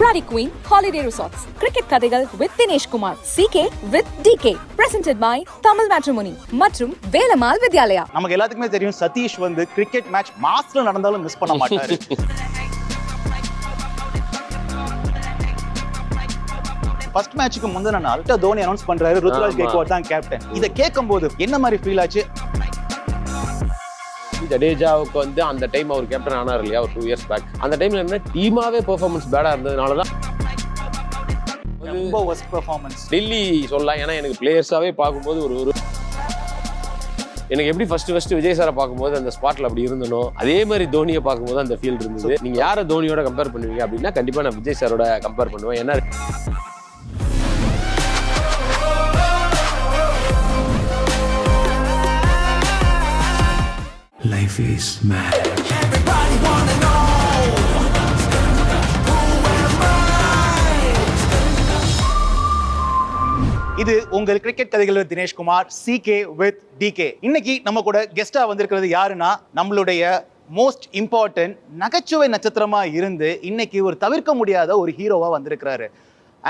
Prairie Queen Holiday Resorts. Cricket கதைகள் with Dinesh Kumar CK with DK. Presented by Tamil Matrimony மற்றும் வேலம்மாள் வித்யாலயா. நமக்கு எல்லாத்துக்குமே தெரியும் சதீஷ் வந்து கிரிக்கெட் மேட்ச் மாஸ்ல நடந்தாலும் மிஸ் பண்ண மாட்டாரு ஃபர்ஸ்ட் மேட்ச்சுக்கு முந்தின நாள் தோனி அனௌன்ஸ் பண்றாரு ருத்ராஜ். கேக்வாட் தான் கேப்டன் இதை கேட்கும்போது என்ன மாதிரி ஃபீல் ஆச்சு ஜடேஜாவுக்கு வந்து அந்த டைம் அவர் கேப்டன் ஆனார் இல்லையா ஒரு டூ இயர்ஸ் பேக் அந்த டைம்ல என்ன டீமாவே பெர்ஃபார்மன்ஸ் பேடா இருந்ததுனால தான் ரொம்ப ஒஸ்ட் பெர்ஃபார்மன்ஸ் டெல்லி சொல்லலாம் ஏன்னா எனக்கு பிளேயர்ஸாவே பார்க்கும்போது ஒரு ஒரு எனக்கு எப்படி ஃபர்ஸ்ட் ஃபர்ஸ்ட் விஜய் சாரை பார்க்கும்போது அந்த ஸ்பாட்ல அப்படி இருந்தனோ அதே மாதிரி தோனியை பார்க்கும்போது அந்த ஃபீல் இருந்தது நீங்க யாரை தோனியோட கம்பேர் பண்ணுவீங்க அப்படின்னா கண்டிப்பா நான் விஜய் சாரோட கம்பேர் பண்ணுவேன். ஏன்னா Life is mad. இது உங்கள் கிரிக்கெட் கதைகள் with Dineshkumar C K with DK இன்னைக்கு நம்ம கூட கெஸ்டா வந்திருக்கிறது யாருன்னா நம்மளுடைய மோஸ்ட் இம்பார்ட்டன்ட் நகைச்சுவை நட்சத்திரமா இருந்து இன்னைக்கு ஒரு தவிர்க்க முடியாத ஒரு ஹீரோவா வந்திருக்கிறாரு.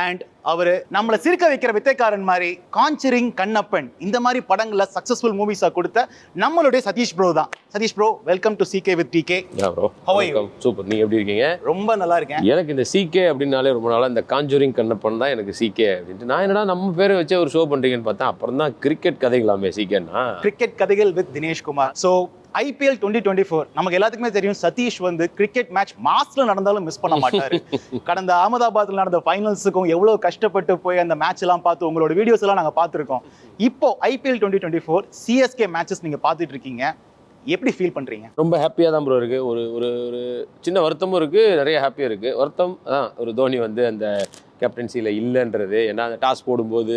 அண்ட் அவர் நம்மளை சிரிக்க வைக்கிற வித்தைக்காரன் மாதிரி காஞ்சரிங் கண்ணப்பன் இந்த மாதிரி படங்களை சக்சஸ்ஃபுல் மூவிஸா கொடுத்த நம்மளுடைய சதீஷ் ப்ரோ தான். Sathish bro welcome to C K with DK? Super நீங்க எப்படி இருக்கீங்க? ரொம்ப நல்லா இருக்கேன். எனக்கு இந்த சிகே அப்படின்னாலே ரொம்ப நாளா இந்த காஞ்சூரிங் கண்ணப்பன் தான் எனக்கு சிகே அப்படின்ட்டு. நான் என்னடா நம்ம பேரை வச்சு ஒரு ஷோ பண்றீங்கன்னு பார்த்தா அப்புறம் தான் கிரிக்கெட் கதைகளாமே சிகேன்னா கிரிக்கெட் கதைகள் with Dineshkumar. So IPL twenty twenty four நமக்கு எல்லாத்துக்குமே தெரியும் சதீஷ் வந்து கிரிக்கெட் மேட்ச் மாஸ்ல நடந்தாலும் மிஸ் பண்ண மாட்டாரு. கடந்த அகமதாபாத்ல நடந்த ஃபைனல்ஸுக்கும் எவ்வளவு கஷ்டப்பட்டு போய் அந்த மேட்ச் எல்லாம் பார்த்து உங்களோட வீடியோஸ் எல்லாம் நாங்க பார்த்துருக்கோம். இப்போ IPL twenty twenty four CSK matches நீங்க பார்த்துட்டு இருக்கீங்க. எப்படி ஃபீல் பண்றீங்க? ரொம்ப ஹாப்பியாக தான் ப்ரோ இருக்குது ஒரு ஒரு ஒரு சின்ன வருத்தமும் இருக்குது நிறைய ஹாப்பியாக இருக்குது வருத்தம் அதான் ஒரு தோனி வந்து அந்த கேப்டன்சியில் இல்லைன்றது. ஏன்னா அந்த டாஸ் போடும்போது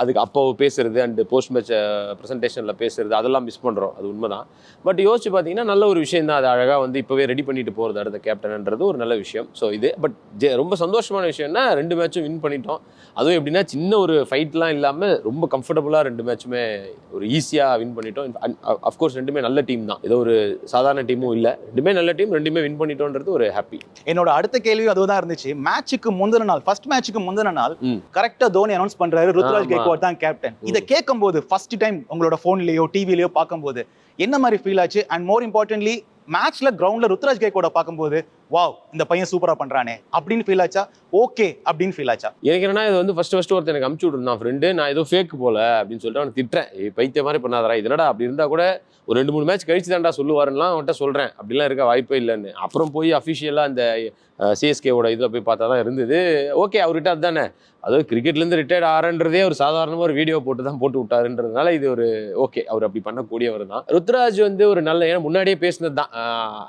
அதுக்கு அப்போ பேசுறது அண்டு போஸ்ட் மேட்ச் ப்ரெசன்டேஷனில் பேசுறது அதெல்லாம் மிஸ் பண்ணுறோம் அது உண்மைதான். பட் யோசிச்சு பார்த்தீங்கன்னா நல்ல ஒரு விஷயம் தான். அது அழகாக வந்து இப்போவே ரெடி பண்ணிட்டு போகிறது அடுத்த கேப்டன்ன்றது ஒரு நல்ல விஷயம். ஸோ இது பட் ரொம்ப சந்தோஷமான விஷயம்னா ரெண்டு மேட்சும் வின் பண்ணிட்டோம். அதுவும் எப்படின்னா சின்ன ஒரு ஃபைட்லாம் இல்லாமல் ரொம்ப கம்ஃபர்டபுளாக ரெண்டு மேட்சுமே ஒரு ஈஸியாக வின் பண்ணிட்டோம். அஃப்கோர்ஸ் ரெண்டுமே நல்ல டீம் தான். ஏதோ ஒரு சாதாரண டீமும் இல்லை. ரெண்டுமே நல்ல டீம் ரெண்டுமே வின் பண்ணிட்டோன்றது ஒரு ஹாப்பி என்னோட அடுத்த கேள்வி அதுதான் இருந்துச்சு. மேட்சுக்கு முந்தின நாள் ஃபர்ஸ்ட் மேட்சுக்கு முந்தின நாள் ம். கரெக்டா தோனி அனௌன்ஸ் பண்றாரு ருத்ராஜ். கேக்வாட் தான் கேப்டன் இதை கேட்கும்போது ஃபர்ஸ்ட் டைம் உங்களோட போன்லயோ டிவிலயோ பார்க்கும்போது என்ன மாதிரி ஃபீல் ஆச்சு? அண்ட் மோர் இம்பார்ட்டன்ட்லி மேட்ச்ல கிரவுண்ட்ல ருத்ராஜ் கேக்வாட பார்க்கும்போது வாவ் இந்த பையன் சூப்பராக பண்ணுறானே அப்படின்னு ஃபீல் ஆச்சா? ஓகே அப்படின்னு ஃபீல் ஆச்சா? எனக்கு என்னன்னா இது வந்து ஃபர்ஸ்ட் ஃபர்ஸ்ட் ஒருத்தர் எனக்கு அமுச்சு விட்டுருந்தான் ஃப்ரெண்டு நான் ஏதோ ஃபேக் போல அப்படின்னு சொல்லிட்டு அவனை திட்டுறேன். பைத்திய மாதிரி பண்ணாதரா இது என்னடா? அப்படி இருந்தால் கூட ஒரு ரெண்டு மூணு மேட்ச் கழிச்சு தான்டா சொல்லுவாருன்னா அவன்கிட்ட சொல்கிறேன் அப்படிலாம் இருக்க வாய்ப்பே இல்லைன்னு. அப்புறம் போய் அஃபிஷியலாக அந்த சிஎஸ்கேவோட இதில் போய் பார்த்தா தான் இருந்தது. ஓகே அவர்கிட்ட அதுதானே. அதாவது கிரிக்கெட்லேருந்து ரிட்டையர்ட் ஆறன்றதே ஒரு சாதாரணமாக ஒரு வீடியோ போட்டு தான் போட்டு விட்டாருன்றதுனால இது ஒரு ஓகே அவர் அப்படி பண்ணக்கூடியவர் தான். ருத்ராஜ் வந்து ஒரு நல்ல ஏன்னா முன்னாடியே பேசினது தான்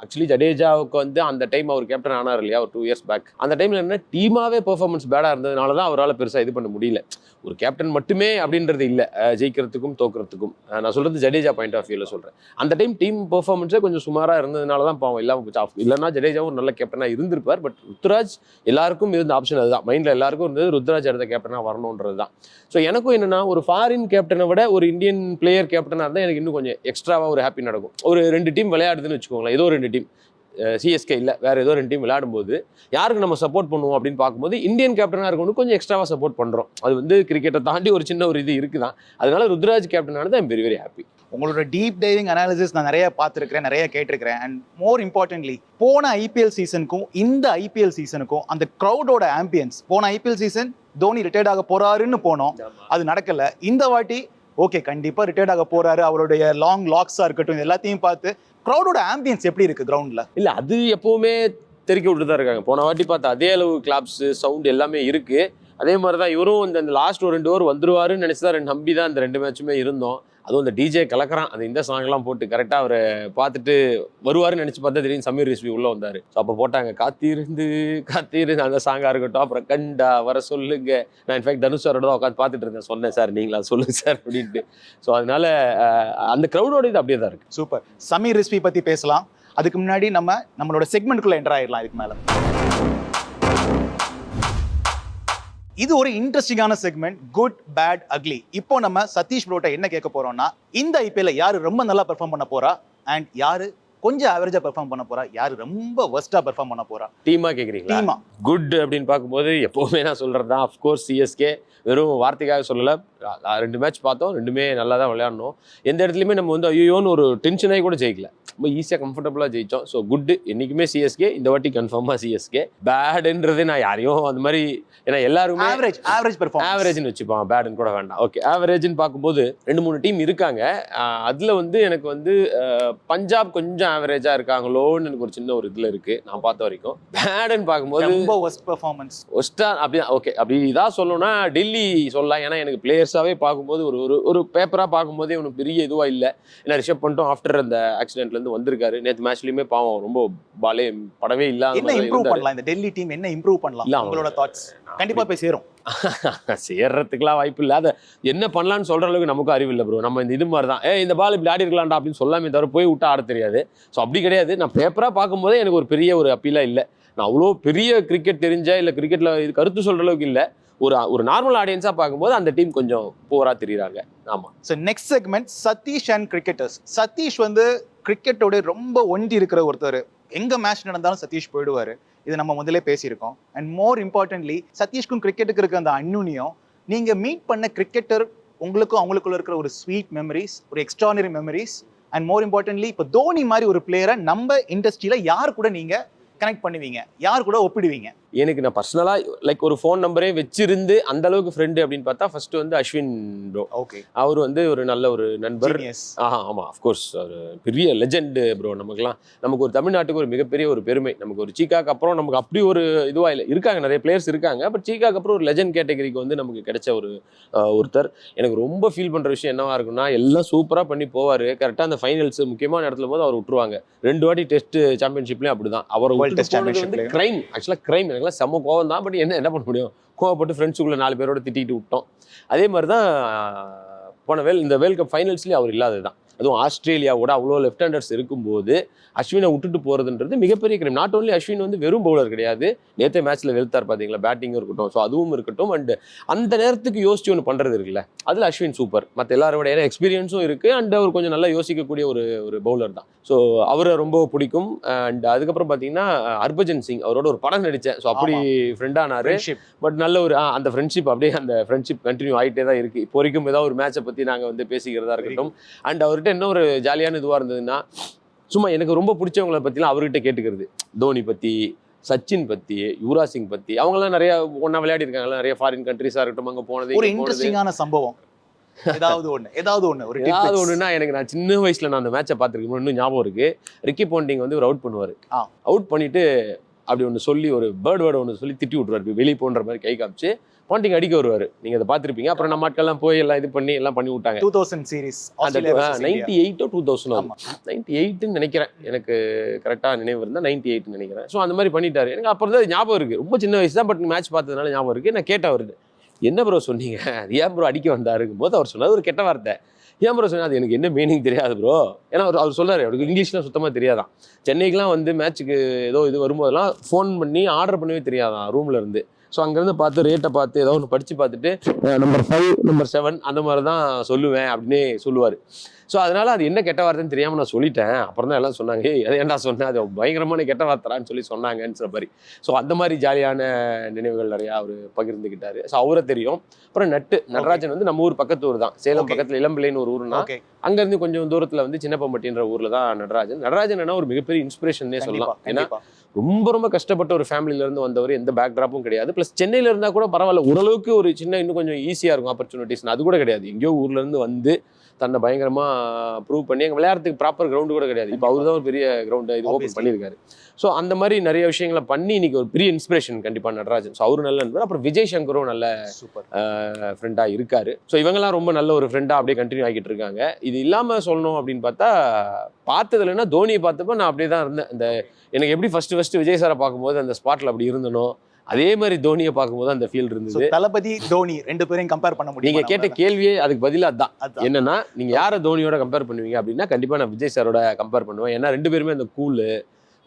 ஆக்சுவலி ஜடேஜாவுக்கு வந்து அந்த டைம் அவர் கேப்டன் ஆனார் இல்லையா? ஒரு டூ இயர்ஸ் பேக் அந்த டைம்ல என்ன? டீமாவே பெர்ஃபார்மன்ஸ் பேடாக இருந்ததுனால தான் அவரால் பெருசாக இது பண்ண முடியல. ஒரு கேப்டன் மட்டுமே அப்படின்றது இல்லை. ஜெயிக்கிறதுக்கும் தோக்கிறதுக்கும். நான் சொல்றது ஜடேஜா பாயிண்ட் ஆஃப் வியூவில் சொல்கிறேன் அந்த டைம் டீம் பெர்ஃபார்மன்ஸே கொஞ்சம் சுமாராக இருந்ததுனால தான் பாவம் இல்லாமல் போச்சு. இல்லைன்னா ஜடேஜாவும் ஒரு நல்ல கேப்டனாக இருந்திருப்பார். பட் ருத்ராஜ் எல்லாருக்கும் இருந்த ஆப்ஷன் அதுதான். மைண்டில் எல்லாருக்கும் இருந்தது ருத்ராஜ் அடுத்த கேப்டனாக வரணுன்றது தான். ஸோ எனக்கும் என்னன்னா ஒரு ஃபாரின் கேப்டனை விட ஒரு இந்தியன் பிளேயர் கேப்டனாக இருந்தால் எனக்கு இன்னும் கொஞ்சம் எக்ஸ்ட்ராவாக ஒரு ஹாப்பி நடக்கும். ஒரு ரெண்டு டீம் விளையாடுதுன்னு வச்சுக்கோங்களேன். ஏதோ ரெண்டு டீம் சிஎஸ்கே இல்லை வேற ஏதோ ரெண்டு டீம் விளையாடும்போது யாருக்கு நம்ம சப்போர்ட் பண்ணுவோம் அப்படின்னு பார்க்கும்போது இந்தியன் கேப்டனாக இருக்கணும் கொஞ்சம் எக்ஸ்ட்ராவாக சப்போர்ட் பண்ணுறோம் அது வந்து கிரிக்கெட்டை தாண்டி ஒரு சின்ன ஒரு இது இருக்குதான். அதனால ருத்ராஜ் கேப்டனானது ஐம் வெரி வெரி ஹாப்பி உங்களோட டீப் டைவிங் அனாலிசிஸ் நான் நிறைய பார்த்துருக்கிறேன் நிறைய கேட்டிருக்கிறேன். அண்ட் மோர் இம்பார்ட்டன்ட்லி போன ஐபிஎல் சீசனுக்கும் இந்த ஐபிஎல் சீசனுக்கும் அந்த க்ரௌடோட ஆம்பியன்ஸ் போன ஐபிஎல் சீசன் தோனி ரிட்டையர்ட் ஆக போறாருன்னு போனோம். அது நடக்கல. இந்த வாட்டி ஓகே கண்டிப்பா ரிட்டையர்ட் ஆக போறாரு. அவருடைய லாங் லாக்ஸா இருக்கட்டும் எல்லாத்தையும் பார்த்து க்ரௌடோட ஆம்பியன்ஸ் எப்படி இருக்கு கிரவுண்டில் இல்லை அது எப்பவுமே தெறிக்க விட்டு தான் இருக்காங்க. போன வாட்டி பார்த்தா அதே அளவு கிளாப்ஸ் சவுண்ட் எல்லாமே இருக்குது அதே மாதிரி தான் இவரும் இந்த லாஸ்ட் ஒரு ரெண்டு ஓவர் வந்துருவாருன்னு நினச்சி தான் ரெண்டு நம்பி தான் இந்த ரெண்டு மேட்சுமே இருந்தோம். அதுவும் இந்த டிஜே கலக்கிறான். அந்த இந்த சாங்லாம் போட்டு கரெக்டாக அவரை பார்த்துட்டு வருவாருன்னு நினச்சி பார்த்தா திடீர்னு சமீர் ரிஸ்வி உள்ளே வந்தார். ஸோ அப்போ போட்டாங்க காத்திருந்து காத்திருந்து அந்த சாங்காக இருக்கட்டும். அப்புறம் கண்டா வர சொல்லுங்க. நான் இன்ஃபேக்ட் தனுஷ் சாரோட தான் உட்காந்து பார்த்துட்டு இருந்தேன். சொன்னேன் சார் நீங்களா சொல்லுங்க சார் அப்படின்ட்டு. ஸோ அதனால அந்த க்ரௌடோட இது அப்படியே தான் இருக்குது சூப்பர் சமீர் ரிஸ்வி பற்றி பேசலாம். அதுக்கு முன்னாடி நம்ம நம்மளோட செக்மெண்ட்குள்ளே என்டர் ஆயிடலாம் இதுக்கு மேலே. இது ஒரு இன்ட்ரெஸ்டிங்கான செக்மெண்ட் குட் பேட் அக்லி இப்போ நம்ம சதீஷ் ப்ரோட்ட என்ன கேட்க போறோம்னா இந்த ஐபிஎல்ல யாரு ரொம்ப நல்லா பெர்ஃபார்ம் பண்ண போறா? அண்ட் யாரு கொஞ்சம் ஆவரேஜா பெர்ஃபார்ம் பண்ண போறா. யாரு ரொம்ப ஒர்ஸ்டா பெர்ஃபார்ம் பண்ண போறா. டீமா கேக்குறீங்களா? டீமா குட் அப்படின்னு பார்க்கும்போது எப்போவுமே நான் சொல்கிறது தான் அஃப்கோர்ஸ் சிஎஸ்கே வெறும் வார்த்தைக்காக சொல்லலை. ரெண்டு மேட்ச் பார்த்தோம். ரெண்டுமே நல்லா தான் விளையாடணும். எந்த இடத்துலையுமே நம்ம வந்து ஐயோன்னு ஒரு டென்ஷனாகி கூட ஜெயிக்கல. ரொம்ப ஈஸியாக கம்ஃபர்டபுளாக ஜெயிச்சோம். ஸோ குட் என்றைக்குமே சிஎஸ்கே இந்த வாட்டி கன்ஃபார்மாக சிஎஸ்கே பேடுன்றது நான் யாரையும் அந்த மாதிரி ஏன்னா எல்லாருமே ஆவரேஜ் ஆவரேஜ் பெர்ஃபார்ம் ஆவரேஜ்னு வச்சுப்பான். பேடுன்னு கூட வேண்டாம். ஓகே ஆவரேஜ்னு பார்க்கும்போது ரெண்டு மூணு டீம் இருக்காங்க. அதுல வந்து எனக்கு வந்து பஞ்சாப் கொஞ்சம் ஆவரேஜா இருக்காங்களோன்னு எனக்கு ஒரு சின்ன ஒரு இதுல இருக்கு. நான் பார்த்த வரைக்கும். பேடுன்னு பார்க்கும்போது ரொம்ப ஒர்ஸ்ட் பெர்ஃபார்மன்ஸ் ஒஸ்டா அப்படி ஓகே அப்படி இதாக சொல்லணும்னா டெல்லி சொல்லலாம். ஏன்னா எனக்கு பிளேயர்ஸாவே பார்க்கும்போது ஒரு ஒரு ஒரு பேப்பரா பார்க்கும்போதே ஒன்றும் பெரிய இதுவா இல்லை. ஏன்னா ரிஷப் பண்ணிட்டோம் ஆஃப்டர் அந்த ஆக்சிடென்ட்ல இருந்து வந்திருக்காரு. நேற்று மேட்ச்லயுமே பாவம் ரொம்ப பாலே படவே இல்லாத என்ன இம்ப்ரூவ். பண்ணலாம்? இந்த டெல்லி டீம் என்ன இம்ப்ரூவ் பண்ணலாம்? இல்ல, உங்களோட அவங்க- தாட்ஸ் கண்டிப்பா போய் சேரும். சேர்றதுக்கெல்லாம் வாய்ப்பு இல்லை. அதை என்ன பண்ணலாம்னு சொல்கிற அளவுக்கு நமக்கு அறிவு இல்லை ப்ரோ நம்ம இந்த இது மாதிரி தான் ஏ இந்த பால் இப்படி ஆடி இருக்கலாம்டா அப்படின்னு சொல்லாமே தவிர போய் விட்டா ஆட தெரியாது. ஸோ அப்படி கிடையாது. நான் பேப்பராக பார்க்கும்போதே எனக்கு ஒரு பெரிய ஒரு அப்பீலாக இல்லை. நான் அவ்வளோ பெரிய கிரிக்கெட் தெரிஞ்ச இல்லை கிரிக்கெட்டில் இது கருத்து சொல்கிற அளவுக்கு இல்லை. ஒரு ஒரு நார்மல் ஆடியன்ஸாக பார்க்கும்போது அந்த டீம் கொஞ்சம் போராக தெரியுறாங்க. ஆமாம் so next segment Sathish and cricketers Sathish வந்து கிரிக்கெட்டோட ரொம்ப ஒண்டி இருக்கிற ஒருத்தர். எங்கே மேட்ச் நடந்தாலும் சதீஷ் போயிடுவார். இது நம்ம முதலே பேசியிருக்கோம். அண்ட் மோர் இம்பார்ட்டன்ட்லி சதீஷ்க்கும் கிரிக்கெட்டுக்கு இருக்க அந்த அந்யுன்யம் நீங்கள் மீட் பண்ண கிரிக்கெட்டர் உங்களுக்கும் அவங்களுக்குள்ள இருக்கிற ஒரு ஸ்வீட் மெமரிஸ் ஒரு extraordinary memories and more importantly இப்போ தோனி மாதிரி ஒரு பிளேயரை நம்ம இண்டஸ்ட்ரியில் யார் கூட நீங்கள் கனெக்ட் பண்ணுவீங்க? யார் கூட ஒப்பிடுவீங்க? எனக்கு நான் பர்சனலாக லைக் ஒரு ஃபோன் நம்பரே வச்சிருந்து அந்த அளவுக்கு ஃப்ரெண்டு அப்படின்னு பார்த்தா ஃபர்ஸ்ட் வந்து அஸ்வின் ப்ரோ ஓகே அவர் வந்து ஒரு நல்ல ஒரு நண்பர். ஆஹா ஆமாம் அஃப்கோர்ஸ் ஒரு பெரிய லெஜெண்டு ப்ரோ நமக்குலாம் நமக்கு ஒரு தமிழ்நாட்டுக்கு ஒரு மிகப்பெரிய ஒரு பெருமை. நமக்கு ஒரு சீக்காக்கு அப்புறம் நமக்கு அப்படி ஒரு இதுவாக இல்லை. இருக்காங்க நிறைய பிளேயர்ஸ் இருக்காங்க. பட் சீக்காக்கு அப்புறம் ஒரு லெஜெண்ட் கேட்டகரிக்கு வந்து நமக்கு கிடைச்ச ஒரு ஒருத்தர். எனக்கு ரொம்ப ஃபீல் பண்ணுற விஷயம் என்னவா இருக்குன்னா எல்லாம் சூப்பராக பண்ணி போவார். கரெக்டாக அந்த ஃபைனல்ஸ் முக்கியமான இடத்துல போது அவர் விட்டுருவாங்க. ரெண்டு வாட்டி டெஸ்ட் சாம்பியன்ஷிப்லேயும் அவர் World Test Championship லயும். கிரைம் ஆக்சுவலாக கிரைம் எனக்குலாம் செம்ம கோவம் தான் பட் என்ன என்ன பண்ண முடியும்? கோவப்பட்டு ஃப்ரெண்ட்ஸுக்குள்ளே நாலு பேரோட திட்டிகிட்டு விட்டோம். அதே மாதிரி தான் போன வேல் இந்த வேர்ல்ட் கப் ஃபைனல்ஸ்லேயும் அவர் இல்லாதது தான் அதுவும் ஆஸ்திரேலியாவோட அவ்வளோ லெஃப்ட் ஹேண்டர்ஸ் இருக்கும்போது அஸ்வினை விட்டுட்டு போகிறதுன்றது மிகப்பெரிய கிரைம் நாட் ஓன்லி அஸ்வின் வந்து வெறும் பவுலர் கிடையாது நேற்று மேட்ச்சில் வெளுத்தார் பார்த்தீங்களா? பேட்டிங்கும் இருக்கட்டும் ஸோ அதுவும் இருக்கட்டும். அண்ட் அந்த நேரத்துக்கு யோசிச்சு ஒன்று பண்ணுறது இருக்குல்ல? அதில் அஸ்வின் சூப்பர் மற்ற எல்லாரோட ஏன்னா எக்ஸ்பீரியன்ஸும் இருக்குது அண்ட் அவர் கொஞ்சம் நல்லா யோசிக்கக்கூடிய ஒரு ஒரு பவுலர் தான். ஸோ அவரை ரொம்ப பிடிக்கும். அண்ட் அதுக்கப்புறம் பார்த்தீங்கன்னா ஹர்பஜன் சிங் அவரோட ஒரு படம் நடித்தேன் ஸோ அப்படி ஃப்ரெண்டானாரு பட் நல்ல ஒரு அந்த ஃப்ரெண்ட்ஷிப் அப்படியே அந்த ஃப்ரெண்ட்ஷிப் கண்டினியூ ஆகிட்டே தான் இருக்குது இப்போ வரைக்கும் ஏதாவது ஒரு மேட்சை பற்றி நாங்கள் வந்து பேசிக்கிறதா இருக்கட்டும். அண்ட் அவர்கிட்ட என்ன ஒரு ஜாலியான இதுவாக இருந்ததுன்னா சும்மா எனக்கு ரொம்ப பிடிச்சவங்கள பற்றிலாம் அவர்கிட்ட கேட்டுக்கிறது. தோனி பற்றி சச்சின் பற்றி யுவராஜ் சிங் பற்றி அவங்களாம் நிறைய ஒன்றா விளையாடி இருக்காங்கல்ல நிறைய ஃபாரின் கண்ட்ரிஸாக இருக்கட்டும் அங்கே போனது ஒரு இன்ட்ரெஸ்டிங்கான சம்பவம். ஏதாவது ஒண்ணு ஏதாவது ஒண்ணு ஒரு ஏதாவது. ஒண்ணுன்னா எனக்கு நான் சின்ன வயசுல நான் அந்த மேட்சை பார்த்துருக்கேன். இன்னும் ஞாபகம் இருக்கு. ரிக்கி பாண்டிங் வந்து ஒரு அவுட் பண்ணுவார். அவுட் பண்ணிட்டு அப்படி ஒன்று சொல்லி ஒரு பேர்ட் வேர்டு ஒன்று சொல்லி திட்டி விட்ருவார் வெளியே போன்ற மாதிரி கை காமிச்சு பாண்டிங் அடிக்க வருவார். நீங்க அதை பார்த்துருப்பீங்க. அப்புறம் நம்ம ஆட்கள்லாம் போய் எல்லாம் இது பண்ணி எல்லாம் பண்ணி விட்டாங்க. 2000 சீரிஸ் அந்த நைன்டி எயிட்டோ டூ தௌசண்ட். நைன்டி எயிட்னு நினைக்கிறேன். எனக்கு கரெக்டாக நினைவு இருந்தால் நைன்டி எயிட்னு நினைக்கிறேன். ஸோ அந்த மாதிரி பண்ணிட்டாரு. எனக்கு அப்புறம் தான் ஞாபகம் இருக்கு. ரொம்ப சின்ன வயசு தான் பட் மேட்ச் பார்த்ததுனால ஞாபகம் இருக்கு. நான் கேட்டேன் அவருக்கு என்ன ப்ரோ சொன்னீங்க? ஏன் ப்ரோ அடிக்க வந்தாருங்கும் போது அவர் சொன்னது ஒரு கெட்ட வார்த்தை. ஏன் ப்ரோ சொன்னா அது எனக்கு என்ன மீனிங் தெரியாது ப்ரோ ஏன்னா அவர் அவர் சொல்லாரு அவருக்கு இங்கிலீஷ்லாம் சுத்தமாக தெரியாதான். சென்னைக்குலாம் வந்து மேட்ச்சுக்கு ஏதோ இது வரும்போதெல்லாம் ஃபோன் பண்ணி ஆர்டர் பண்ணவே தெரியாதான் ரூம்ல இருந்து. ஸோ அங்கேருந்து பார்த்து ரேட்டை பார்த்து ஏதோ ஒன்று படித்து பார்த்துட்டு நம்பர் ஃபைவ் நம்பர் செவன் அந்த மாதிரி தான் சொல்லுவேன் அப்படின்னே சொல்லுவார். ஸோ அதனால அது என்ன கெட்ட வார்த்தைன்னு தெரியாமல் நான் சொல்லிட்டேன். அப்புறம் தான் எல்லாம் சொன்னாங்க அதை ஏன்டா சொன்னேன் அது பயங்கரமான கெட்ட வார்த்தைறான்னு சொல்லி சொன்னாங்கன்னு சொல்ல மாதிரி. ஸோ அந்த மாதிரி ஜாலியான நினைவுகள் நிறையா அவர் பகிர்ந்துக்கிட்டாரு ஸோ அவரை தெரியும். அப்புறம் நட்டு நடராஜன் வந்து நம்ம ஊர் பக்கத்து ஊர் தான். சேலம். பக்கத்தில் இளம்பிள்ளைன்னு ஒரு ஊர்னா அங்கேருந்து கொஞ்சம் தூரத்தில் வந்து சின்னப்பம்பட்டின்ற ஊரில் தான் நடராஜன். நடராஜன் என்ன ஒரு மிகப்பெரிய இன்ஸ்பிரேஷன்னே சொல்லலாம். ஏன்னா ரொம்ப ரொம்ப கஷ்டப்பட்ட ஒரு ஃபேமிலியிலேருந்து வந்தவர் எந்த பேக் ட்ராப்பும் கிடையாது. ப்ளஸ் சென்னையில் இருந்தால் கூட பரவாயில்ல ஓரளவுக்கு ஒரு சின்ன இன்னும் கொஞ்சம் ஈஸியாக இருக்கும் ஆப்பர்ச்சுனிட்டிஸ் அது கூட கிடையாது. எங்கேயோ ஊர்லேருந்து வந்து தன்னை பயங்கரமா ப்ரூவ் பண்ணி எங்க விளையாடுறதுக்கு ப்ராப்பர் கிரவுண்டு கூட கிடையாது. இப்போ அவர் தான் ஒரு பெரிய கிரவுண்ட் இது ஓப்பன். பண்ணியிருக்காரு. ஸோ அந்த மாதிரி நிறைய விஷயங்களை பண்ணி இன்னைக்கு ஒரு பெரிய இன்ஸ்பிரேஷன் கண்டிப்பா நடராஜன். ஸோ அவரு நல்ல நண்பர். அப்புறம் விஜய் சங்கரும் நல்ல சூப்பர் ஃப்ரெண்டா இருக்காரு. ஸோ இவங்கெல்லாம் ரொம்ப நல்ல ஒரு ஃப்ரெண்டா அப்படியே கண்டினியூ ஆகிட்டு இருக்காங்க. இது இல்லாம சொல்லணும் அப்படின்னு பார்த்தா பார்த்ததுலன்னா தோனியை பார்த்தப்ப நான் அப்படியே தான் இருந்தேன். இந்த எனக்கு எப்படி ஃபர்ஸ்ட் ஃபர்ஸ்ட் விஜய் சாரை பார்க்கும்போது அந்த ஸ்பாட்ல அப்படி இருந்தனோ அதே மாதிரி தோனியை பார்க்கும்போது அந்த ஃபீல் இருந்தது. தளபதி தோனி ரெண்டு பேரையும் கம்பேர் பண்ண முடியும் நீங்க கேட்ட கேள்வியே அதுக்கு பதிலா அதான். அதான். என்னன்னா நீங்க யாரை தோனியோட கம்பேர் பண்ணுவீங்க அப்படின்னா கண்டிப்பா நான் விஜய் சாரோட கம்பேர் பண்ணுவேன். ஏன்னா ரெண்டு பேருமே அந்த கூலு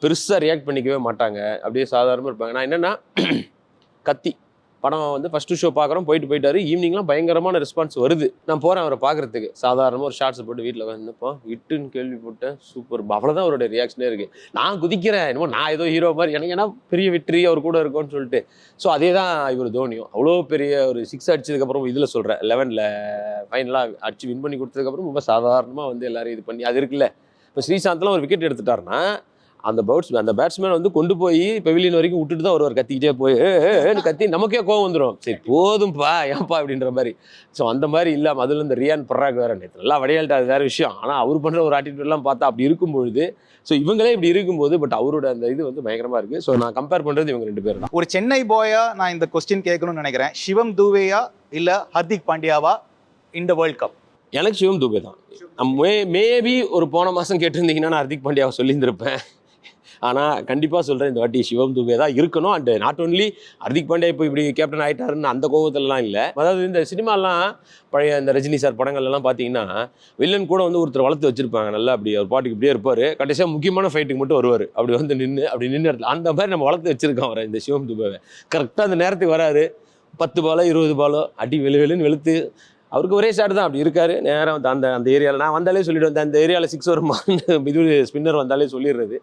பெருசா ரியாக்ட் பண்ணிக்கவே மாட்டாங்க. அப்படியே சாதாரணமா இருப்பாங்க. நான் என்னன்னா கத்தி. படம் வந்து ஃபஸ்ட்டு ஷோ பார்க்குறோம் போயிட்டு போயிட்டாரு. ஈவினிங்லாம் பயங்கரமான ரெஸ்பான்ஸ் வருது. நான் போகிறேன் அவரை பார்க்குறதுக்கு. சாதாரணமாக ஒரு ஷார்ட்ஸ் போட்டு வீட்டில் வந்துப்போ இட்டுன்னு கேள்விப்பட்டேன். சூப்பர் அவ்வளோதான் அவரோட ரியாக்ஷனே இருக்குது நான் குதிக்கிறேன். என்னமோ நான் ஏதோ ஹீரோ மாதிரி. எனக்கு ஏன்னா பெரிய வெற்றி அவர் கூட இருக்கும்னு சொல்லிட்டு. ஸோ அதே தான் இவர் தோனியும். அவ்வளோ பெரிய ஒரு சிக்ஸ் அடிச்சதுக்கப்புறம் இதில் சொல்கிறேன் லெவனில் ஃபைனலாக அடிச்சு வின் பண்ணி கொடுத்ததுக்கப்புறம் ரொம்ப சாதாரணமாக வந்து எல்லோரும் இது பண்ணி அது இருக்குல்ல. இப்போ ஸ்ரீசாந்த்லாம் ஒரு விக்கெட் எடுத்துட்டாருன்னா அந்த பவுட்ஸ் அந்த பேட்ஸ்மேன் வந்து கொண்டு போய் பெவிலியன் வரைக்கும் விட்டுட்டு தான் வருவார். கத்திக்கிட்டே போய் "ஏ, ஏ, ஏன்னு கத்தி நமக்கே கோவம் வந்துடும் சரி போதும்பா ஏன்பா? அப்படின்ற மாதிரி. ஸோ அந்த மாதிரி இல்லாமல் அதில் இந்த ரியான் பர்ராக் வேற நேற்று நல்லா விளையாட்டு அது வேற விஷயம். ஆனால் அவர் பண்ணுற ஒரு ஆட்டிடியூட்லாம் பார்த்தா அப்படி இருக்கும் பொழுது ஸோ இவங்களே இப்படி இருக்கும்போது பட் அவரோட அந்த இது வந்து பயங்கரமாக இருக்குது ஸோ நான் கம்பேர் பண்ணுறது இவங்க ரெண்டு பேர் தான். ஒரு சென்னை பாயா நான் இந்த கொஸ்டின் கேட்கணும்னு நினைக்கிறேன். சிவம் தூவேயா இல்ல ஹர்திக் பாண்டியாவா இந்த வேர்ல்ட் கப் எனக்கு சிவம் துபே தான். மே மேபி ஒரு போன மாதம் கேட்டிருந்தீங்கன்னா நான் ஹர்திக் பாண்டியாவை சொல்லியிருந்திருப்பேன். ஆனால் கண்டிப்பாக சொல்கிறேன் இந்த வாட்டி சிவம் துபே தான் இருக்கணும். And not only Hardik Pandya இப்போ இப்படி கேப்டன் ஆகிட்டாருன்னு அந்த கோபத்திலலாம் இல்லை. அதாவது இந்த சினிமாலாம் பழைய இந்த ரஜினி சார் படங்கள்லாம் பார்த்தீங்கன்னா வில்லன் கூட வந்து ஒருத்தர் வளர்த்து வச்சுருப்பாங்க. நல்லா அப்படி ஒரு பாட்டுக்கு இப்படியே இருப்பார். கடைசியாக முக்கியமான ஃபைட்டுக்கு மட்டும் வருவார். அப்படி வந்து நின்று அப்படி நின்று இடத்துல அந்த மாதிரி நம்ம வளர்த்து வச்சுருக்கோம் அவரை இந்த சிவம் துபேவை. கரெக்டாக அந்த நேரத்துக்கு வராரு. பத்து பாலோ இருபது பாலோ அடி வெளு வெளுன்னு வெளுத்து அவருக்கு ஒரே ஷாட் தான். அப்படி இருக்காரு. நேரம் அந்த அந்த ஏரியாவில் நான் வந்தாலே சொல்லிவிடுவேன் அந்த ஏரியாவில் சிக்ஸ் வருமா இது ஸ்பின்னர் வந்தாலே சொல்லிடுறது.